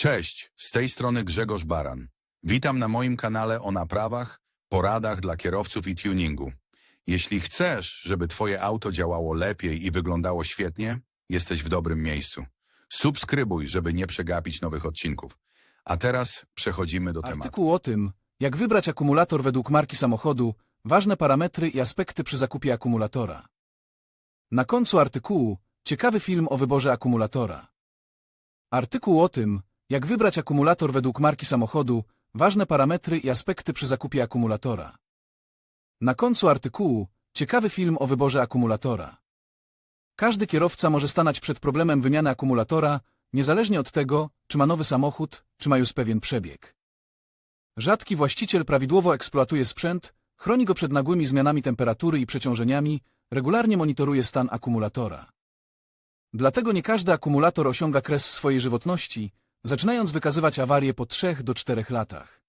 Cześć, z tej strony Grzegorz Baran. Witam na moim kanale o naprawach, poradach dla kierowców i tuningu. Jeśli chcesz, żeby Twoje auto działało lepiej i wyglądało świetnie, jesteś w dobrym miejscu. Subskrybuj, żeby nie przegapić nowych odcinków. A teraz przechodzimy do tematu. Artykuł o tym, jak wybrać akumulator według marki samochodu, ważne parametry i aspekty przy zakupie akumulatora. Na końcu artykułu ciekawy film o wyborze akumulatora. Artykuł o tym, jak wybrać akumulator według marki samochodu, ważne parametry i aspekty przy zakupie akumulatora. Na końcu artykułu ciekawy film o wyborze akumulatora. Każdy kierowca może stanąć przed problemem wymiany akumulatora, niezależnie od tego, czy ma nowy samochód, czy ma już pewien przebieg. Rzadki właściciel prawidłowo eksploatuje sprzęt, chroni go przed nagłymi zmianami temperatury i przeciążeniami, regularnie monitoruje stan akumulatora. Dlatego nie każdy akumulator osiąga kres swojej żywotności, zaczynając wykazywać awarie po 3 do 4 latach.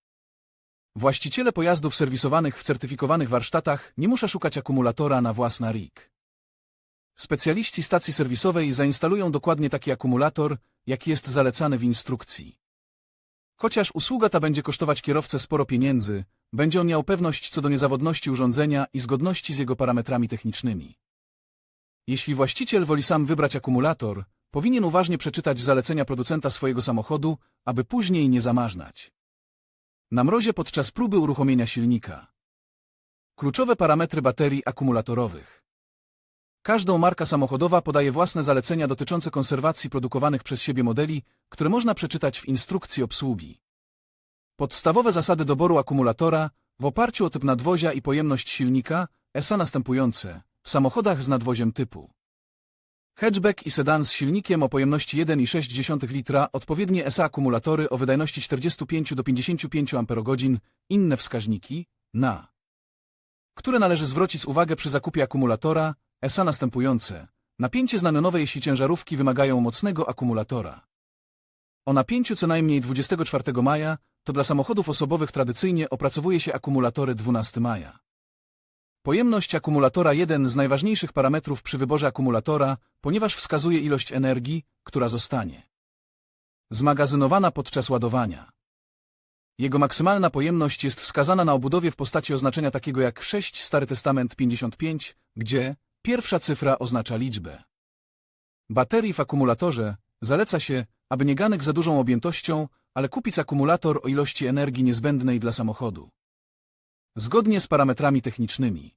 Właściciele pojazdów serwisowanych w certyfikowanych warsztatach nie muszą szukać akumulatora na własna RIG. Specjaliści stacji serwisowej zainstalują dokładnie taki akumulator, jaki jest zalecany w instrukcji. Chociaż usługa ta będzie kosztować kierowcę sporo pieniędzy, będzie on miał pewność co do niezawodności urządzenia i zgodności z jego parametrami technicznymi. Jeśli właściciel woli sam wybrać akumulator, powinien uważnie przeczytać zalecenia producenta swojego samochodu, aby później nie zamarzać. Na mrozie podczas próby uruchomienia silnika. Kluczowe parametry baterii akumulatorowych. Każdą marka samochodowa podaje własne zalecenia dotyczące konserwacji produkowanych przez siebie modeli, które można przeczytać w instrukcji obsługi. Podstawowe zasady doboru akumulatora w oparciu o typ nadwozia i pojemność silnika ESA następujące w samochodach z nadwoziem typu hatchback i sedan z silnikiem o pojemności 1,6 litra, odpowiednie ESA akumulatory o wydajności 45 do 55 Ah, inne wskaźniki, na które należy zwrócić uwagę przy zakupie akumulatora, ESA następujące. Napięcie znamionowe jeśli ciężarówki wymagają mocnego akumulatora. O napięciu co najmniej 24 maja, to dla samochodów osobowych tradycyjnie opracowuje się akumulatory 12 maja. Pojemność akumulatora jeden z najważniejszych parametrów przy wyborze akumulatora, ponieważ wskazuje ilość energii, która zostanie zmagazynowana podczas ładowania. Jego maksymalna pojemność jest wskazana na obudowie w postaci oznaczenia takiego jak 6 Stary Testament 55, gdzie pierwsza cyfra oznacza liczbę. Baterii w akumulatorze zaleca się, aby nie ganek za dużą objętością, ale kupić akumulator o ilości energii niezbędnej dla samochodu. Zgodnie z parametrami technicznymi.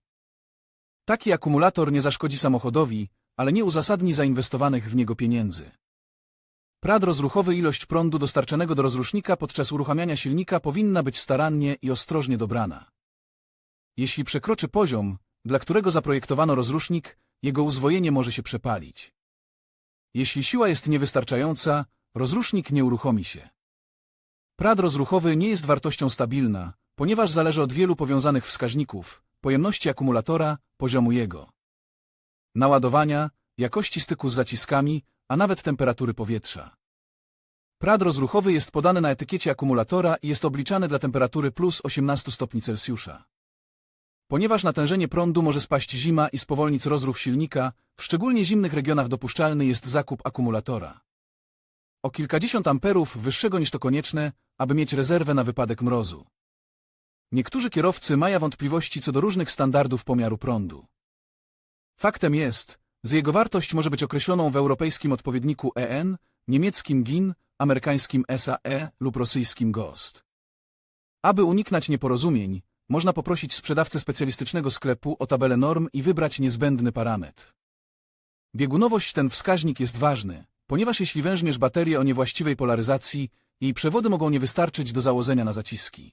Taki akumulator nie zaszkodzi samochodowi, ale nie uzasadni zainwestowanych w niego pieniędzy. Prad rozruchowy ilość prądu dostarczanego do rozrusznika podczas uruchamiania silnika powinna być starannie i ostrożnie dobrana. Jeśli przekroczy poziom, dla którego zaprojektowano rozrusznik, jego uzwojenie może się przepalić. Jeśli siła jest niewystarczająca, rozrusznik nie uruchomi się. Prad rozruchowy nie jest wartością stabilna, ponieważ zależy od wielu powiązanych wskaźników, pojemności akumulatora, poziomu jego naładowania, jakości styku z zaciskami, a nawet temperatury powietrza. Prad rozruchowy jest podany na etykiecie akumulatora i jest obliczany dla temperatury plus 18 stopni Celsjusza. Ponieważ natężenie prądu może spaść zima i spowolnić rozruch silnika, w szczególnie zimnych regionach dopuszczalny jest zakup akumulatora. O kilkadziesiąt amperów wyższego niż to konieczne, aby mieć rezerwę na wypadek mrozu. Niektórzy kierowcy mają wątpliwości co do różnych standardów pomiaru prądu. Faktem jest, że jego wartość może być określoną w europejskim odpowiedniku EN, niemieckim GIN, amerykańskim SAE lub rosyjskim GOST. Aby uniknąć nieporozumień, można poprosić sprzedawcę specjalistycznego sklepu o tabelę norm i wybrać niezbędny parametr. Biegunowość ten wskaźnik jest ważny, ponieważ jeśli wężmiesz baterię o niewłaściwej polaryzacji, jej przewody mogą nie wystarczyć do założenia na zaciski.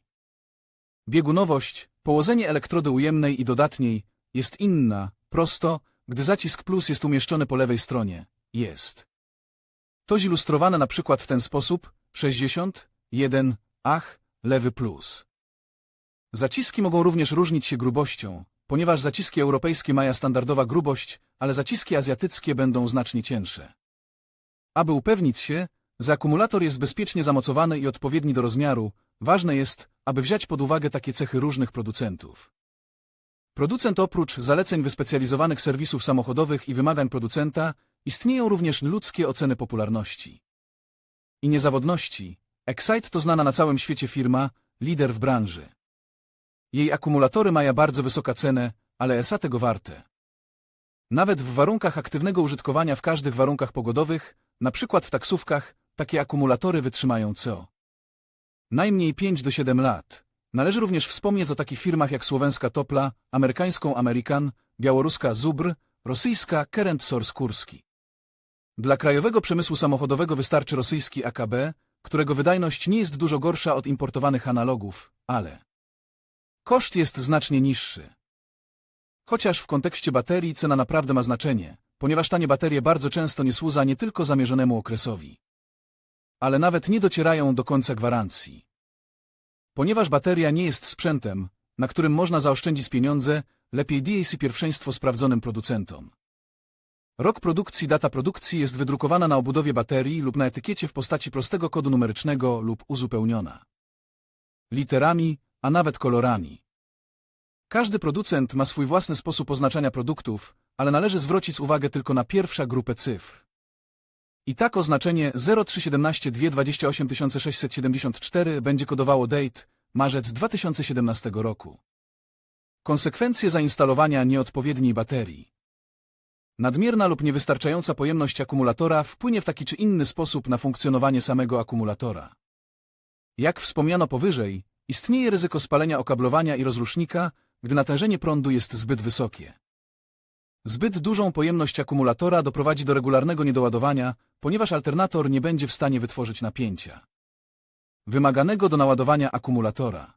Biegunowość, położenie elektrody ujemnej i dodatniej, jest inna, prosto, gdy zacisk plus jest umieszczony po lewej stronie, jest. To zilustrowane na przykład w ten sposób, 60, 1, ach, lewy plus. Zaciski mogą również różnić się grubością, ponieważ zaciski europejskie mają standardowa grubość, ale zaciski azjatyckie będą znacznie cięższe. Aby upewnić się, że akumulator jest bezpiecznie zamocowany i odpowiedni do rozmiaru, ważne jest, aby wziąć pod uwagę takie cechy różnych producentów. Producent oprócz zaleceń wyspecjalizowanych serwisów samochodowych i wymagań producenta, istnieją również ludzkie oceny popularności. i niezawodności, Excite to znana na całym świecie firma, lider w branży. Jej akumulatory mają bardzo wysoka cenę, ale ESA tego warte. Nawet w warunkach aktywnego użytkowania w każdych warunkach pogodowych, na przykład w taksówkach, takie akumulatory wytrzymają co? Najmniej 5 do 7 lat. Należy również wspomnieć o takich firmach jak słoweńska Topla, amerykańską American, białoruska Zubr, rosyjska Current Source Kurski. Dla krajowego przemysłu samochodowego wystarczy rosyjski AKB, którego wydajność nie jest dużo gorsza od importowanych analogów, ale koszt jest znacznie niższy. Chociaż w kontekście baterii cena naprawdę ma znaczenie, ponieważ tanie baterie bardzo często nie służą nie tylko zamierzonemu okresowi, ale nawet nie docierają do końca gwarancji. Ponieważ bateria nie jest sprzętem, na którym można zaoszczędzić pieniądze, lepiej DAC pierwszeństwo sprawdzonym producentom. Rok produkcji, data produkcji jest wydrukowana na obudowie baterii lub na etykiecie w postaci prostego kodu numerycznego lub uzupełniona literami, a nawet kolorami. Każdy producent ma swój własny sposób oznaczania produktów, ale należy zwrócić uwagę tylko na pierwszą grupę cyfr. I tak oznaczenie 031728674 będzie kodowało date, marzec 2017 roku. Konsekwencje zainstalowania nieodpowiedniej baterii. Nadmierna lub niewystarczająca pojemność akumulatora wpłynie w taki czy inny sposób na funkcjonowanie samego akumulatora. Jak wspomniano powyżej, istnieje ryzyko spalenia okablowania i rozrusznika, gdy natężenie prądu jest zbyt wysokie. Zbyt dużą pojemność akumulatora doprowadzi do regularnego niedoładowania, ponieważ alternator nie będzie w stanie wytworzyć napięcia wymaganego do naładowania akumulatora.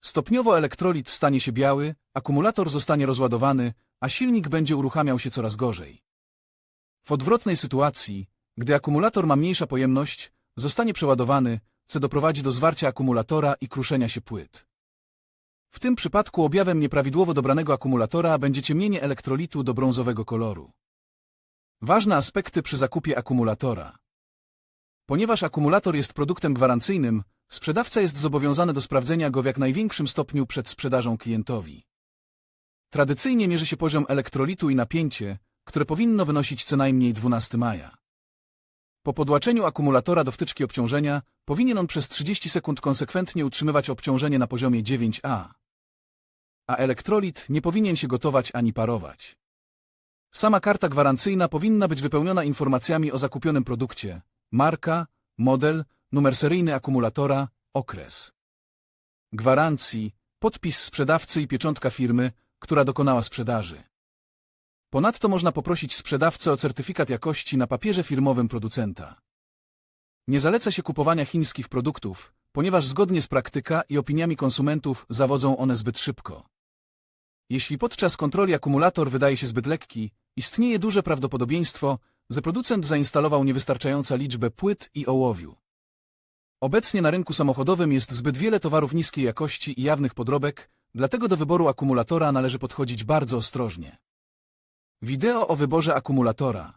Stopniowo elektrolit stanie się biały, akumulator zostanie rozładowany, a silnik będzie uruchamiał się coraz gorzej. W odwrotnej sytuacji, gdy akumulator ma mniejsza pojemność, zostanie przeładowany, co doprowadzi do zwarcia akumulatora i kruszenia się płyt. W tym przypadku objawem nieprawidłowo dobranego akumulatora będzie ciemnienie elektrolitu do brązowego koloru. Ważne aspekty przy zakupie akumulatora. Ponieważ akumulator jest produktem gwarancyjnym, sprzedawca jest zobowiązany do sprawdzenia go w jak największym stopniu przed sprzedażą klientowi. Tradycyjnie mierzy się poziom elektrolitu i napięcie, które powinno wynosić co najmniej 12 maja. Po podłaczeniu akumulatora do wtyczki obciążenia powinien on przez 30 sekund konsekwentnie utrzymywać obciążenie na poziomie 9A. A elektrolit nie powinien się gotować ani parować. Sama karta gwarancyjna powinna być wypełniona informacjami o zakupionym produkcie, marka, model, numer seryjny akumulatora, okres gwarancji, podpis sprzedawcy i pieczątka firmy, która dokonała sprzedaży. Ponadto można poprosić sprzedawcę o certyfikat jakości na papierze firmowym producenta. Nie zaleca się kupowania chińskich produktów, ponieważ zgodnie z praktyka i opiniami konsumentów zawodzą one zbyt szybko. Jeśli podczas kontroli akumulator wydaje się zbyt lekki, istnieje duże prawdopodobieństwo, że producent zainstalował niewystarczającą liczbę płyt i ołowiu. Obecnie na rynku samochodowym jest zbyt wiele towarów niskiej jakości i jawnych podrobek, dlatego do wyboru akumulatora należy podchodzić bardzo ostrożnie. Wideo o wyborze akumulatora.